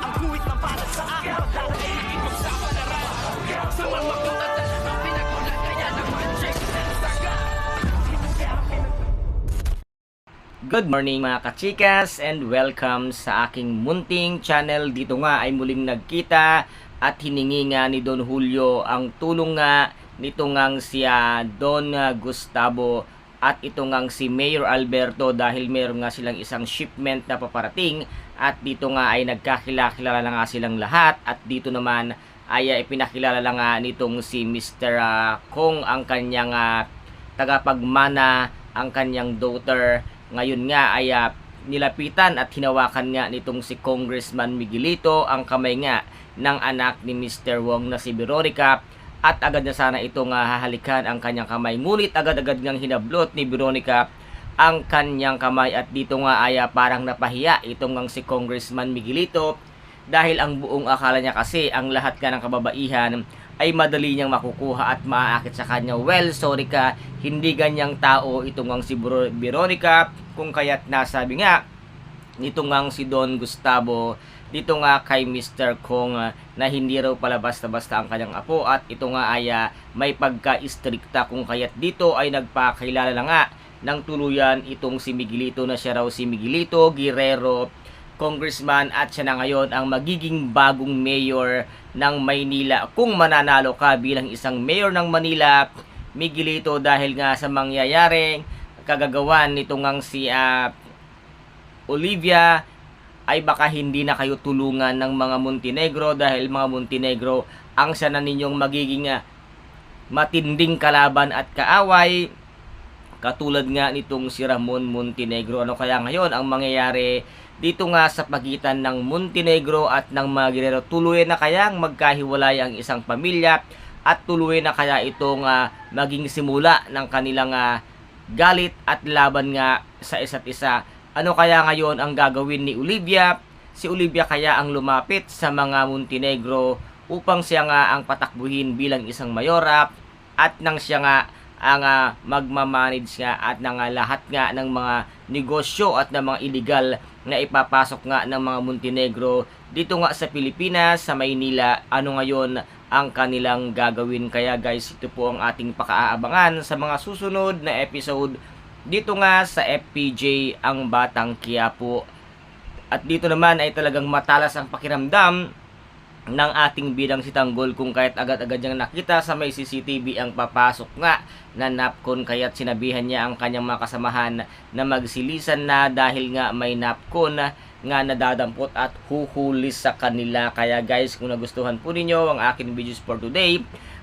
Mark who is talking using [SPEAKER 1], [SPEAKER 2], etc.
[SPEAKER 1] Ang guhit na para sa akin Pagdadaig ipagsapalaran Sa mga katatan Ang pinagulat kaya naman Check na saga
[SPEAKER 2] Good morning mga kachikas and welcome sa aking munting channel. Dito nga ay muling nagkita at hiningi nga ni Don Julio ang tulong nga nito ngang siya Don Gustavo at ito ngang si Mayor Alberto dahil meron nga silang isang shipment na paparating at dito nga ay nagkakilala na nga silang lahat at dito naman ay ipinakilala lang nga nitong si Mr. ah, Kong ang kanyang ah, tagapagmana ang kanyang daughter ngayon nga ay ah, nilapitan at hinawakan nga nitong si Congressman Miguelito ang kamay nga ng anak ni Mr. Wong na si Veronica at agad na sana itong ah, hahalikan ang kanyang kamay. Ngunit agad-agad ngang hinablot ni Veronica ang kanyang kamay. At dito nga ay ah, parang napahiya itong ngang si Congressman Miguelito. Dahil ang buong akala niya kasi ang lahat nga ng kababaihan ay madali niyang makukuha at maaakit sa kanya. Well, sorry ka, hindi ganyang tao itong ang si Veronica. Kung kaya't nasabi nga nito ngang si Don Gustavo dito nga kay Mr. Kong ah, na hindi raw pala basta-basta ang kanyang apo at ito nga ay ah, may pagka-istrikta kung kaya't dito ay nagpakilala na nga ng tuluyan itong si Miguelito na siya raw si Miguelito Guerrero congressman at siya na ngayon ang magiging bagong mayor ng Maynila. Kung mananalo ka bilang isang mayor ng Manila, Miguelito dahil nga sa mangyayaring kagagawan nitong ngang si ah, Olivia ay baka hindi na kayo tulungan ng mga Montenegro dahil mga Montenegro ang siya na ninyong magiging ah, matinding kalaban at kaaway katulad nga nitong si Ramon Montenegro. Ano kaya ngayon ang mangyayari dito nga sa pagitan ng Montenegro at ng mga Guerrero? Tuloy na kayang magkahiwalay ang isang pamilya at tuloy na kaya itong ah, maging simula ng kanilang ah, galit at laban nga sa isa't isa. Ano kaya ngayon ang gagawin ni Olivia? Si Olivia kaya ang lumapit sa mga Montenegro upang siya nga ang patakbuhin bilang isang mayora at nang siya nga ang ah, magmamanage nga at ng ah, lahat nga ng mga negosyo at ng mga illegal na ipapasok nga ng mga Montenegro dito nga sa Pilipinas, sa Maynila, ano ngayon ang kanilang gagawin. Kaya guys, ito po ang ating pakaabangan sa mga susunod na episode dito nga sa FPJ ang Batang Quiapo. At dito naman ay talagang matalas ang pakiramdam ng ating bidang si Tanggol kung kahit agad-agad niyang nakita sa may CCTV ang papasok nga na napkon kaya't sinabihan niya ang kanyang mga kasamahan na magsilisan na dahil nga may napkon nga nadadampot at huhuli sa kanila. Kaya guys, kung nagustuhan po ninyo ang aking videos for today,